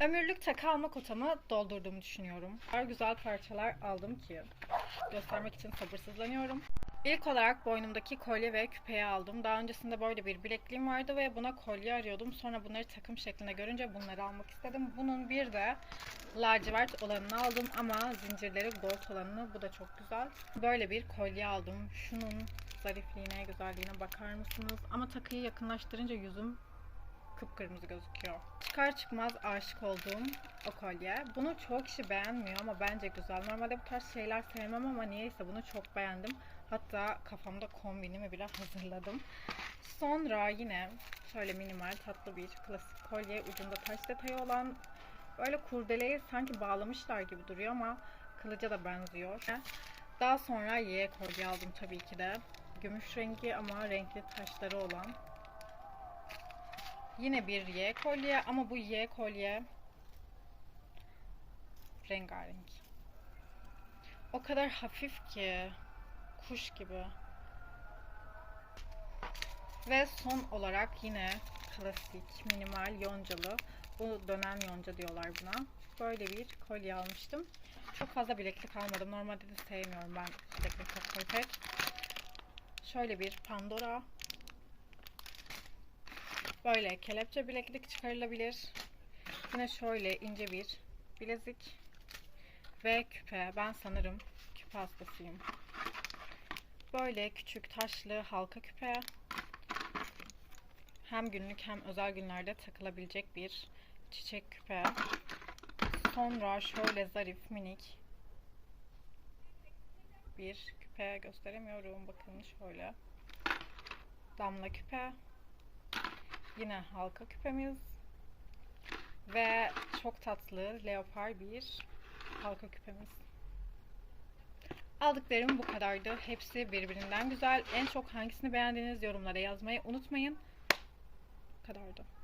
Ömürlük takı alma kotamı doldurduğumu düşünüyorum. Her güzel parçalar aldım ki göstermek için sabırsızlanıyorum. İlk olarak boynumdaki kolye ve küpeyi aldım. Daha öncesinde böyle bir bilekliğim vardı ve buna kolye arıyordum. Sonra bunları takım şeklinde görünce bunları almak istedim. Bunun bir de lacivert olanını aldım ama zincirleri gold olanını. Bu da çok güzel. Böyle bir kolye aldım. Şunun zarifliğine, güzelliğine bakar mısınız? Ama takıyı yakınlaştırınca yüzüm kıpkırmızı gözüküyor. Çıkar çıkmaz aşık olduğum o kolye. Bunu çoğu kişi beğenmiyor ama bence güzel. Normalde bu tarz şeyler sevmem ama niyeyse bunu çok beğendim. Hatta kafamda kombinimi bile hazırladım. Sonra yine şöyle minimal tatlı bir klasik kolye ucunda taş detayı olan böyle kurdeleyi sanki bağlamışlar gibi duruyor ama kılıca da benziyor. Daha sonra Y kolye aldım tabii ki de. Gümüş rengi ama renkli taşları olan Yine bir Y kolye ama bu Y kolye rengarenk. O kadar hafif ki kuş gibi. Ve son olarak yine klasik minimal yoncalı. Bu dönen yonca diyorlar buna. Böyle bir kolye almıştım. Çok fazla bileklik almadım. Normalde de sevmiyorum ben bileklik takmayı pek. Şöyle bir Pandora Böyle kelepçe bileklik çıkarılabilir. Yine şöyle ince bir bilezik ve küpe. Ben sanırım küpe hastasıyım. Böyle küçük taşlı halka küpe. Hem günlük hem özel günlerde takılabilecek bir çiçek küpe. Sonra şöyle zarif minik bir küpe gösteremiyorum. Bakın şöyle. Damla küpe. Yine halka küpemiz. Ve çok tatlı leopar bir halka küpemiz. Aldıklarım bu kadardı. Hepsi birbirinden güzel. En çok hangisini beğendiğiniz yorumlara yazmayı unutmayın. Bu kadardı.